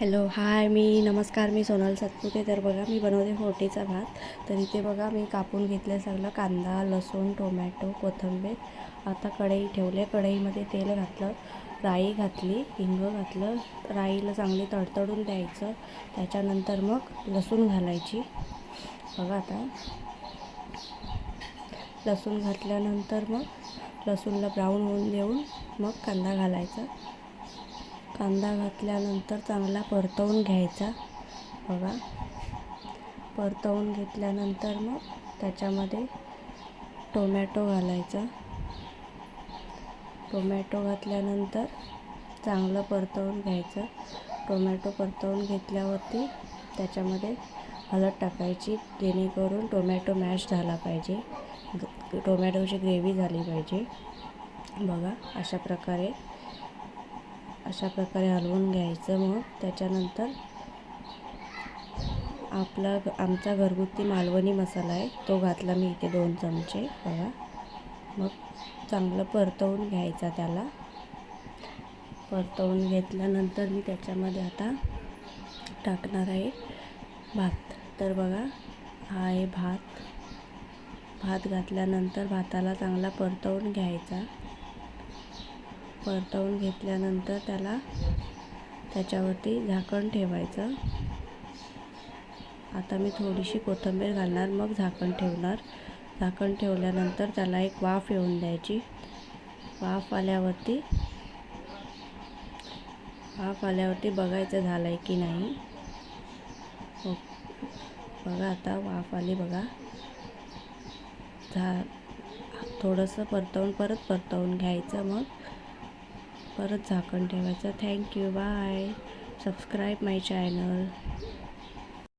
Hello hi मी नमस्कार मी सोनल सातपुते. तर बघा मी बनवते फोटीचा भात. तर इथे बघा मी कापून घेतलं सगळं कांदा लसूण टोमॅटो कोथिंबीर. आता कढई ठेवले कढईमध्ये तेल घातलं राई घातली हिंग घातलं. राईला चांगली तडतडून द्यायचं. त्याच्यानंतर मग लसूण घालायची. बघा आता. लसूण घातल्यानंतर मग लसूणला ब्राऊन होऊन देऊन मग कांदा घालायचा. कांदा घातल्यानंतर चांगला परतवून घ्यायचा. बघा. परतवून घेतल्यानंतर मग त्याच्यामध्ये टोमॅटो घालायचा. टोमॅटो घातल्यानंतर चांगलं परतवून घ्यायचं. टोमॅटो परतवून घेतल्यावरती त्याच्यामध्ये हळद टाकायची जेणेकरून टोमॅटो मॅश झाला पाहिजे. टोमॅटोची ग्रेव्ही झाली पाहिजे. बघा अशा प्रकारे अशा प्रकारे हलवून घ्यायचं मग. त्याच्यानंतर आपला आमचा घरगुती मालवणी मसाला आहे. तो घातला मी इथे दोन चमचे. बघा. मग चांगलं परतवून घ्यायचा त्याला. परतवून घेतल्यानंतर मी त्याच्यामध्ये आता टाकणार आहे भात. तर बघा हा आहे भात. भात घातल्यानंतर भाताला चांगला परतवून घ्यायचा. परतवून घेतल्यानंतर त्याला त्याच्यावरती झाकण ठेवायचं. आता मी थोडीशी कोथिंबीर घालणार मग झाकण ठेवणार. झाकण ठेवल्यानंतर त्याला एक वाफ येऊन द्यायची. वाफ आल्यावरती वाफ आल्यावरती बघायचं झालं आहे की नाही. हो बघा आता वाफ आली बघा. झा थोडंसं परतवून परत परतवून घ्यायचं मग. परत झाकण ठेवायचं. Thank you bye subscribe my channel